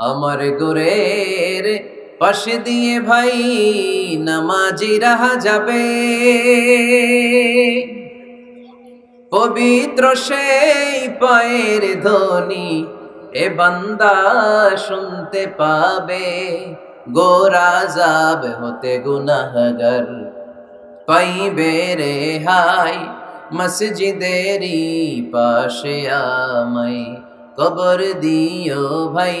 আমার গোরের পাশে দিয়ে ভাই নামাজি রাহা যাবে। পবিত্র সেই পায়ের ধ্বনি এ বান্দা শুনতে পাবে, গোরা যাব হতে গুনাহগার। পাইবে রে হাই মসজিদেরই পাশে আমায়, কবর দিও ভাই।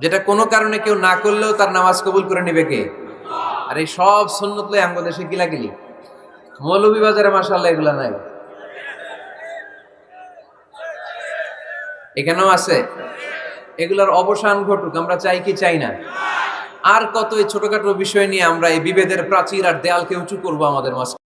যেটা কোনো কারণে কেউ না করলেও তার নামাজ কবুল করে নেবে কে? আর এই সব সুন্নত লই আমগো দেশে গিলা গিলি মৌলভী বাজারে মাসাল্লাহ এগুলা নাই। এখানেও আছে। এগুলার অবসান ঘটুক, আমরা চাই কি চাই না। আর কত এই ছোটখাটো বিষয় নিয়ে আমরা এই বিভেদের প্রাচীর আর দেয়ালকে উঁচু করব আমাদের মাঝখানে।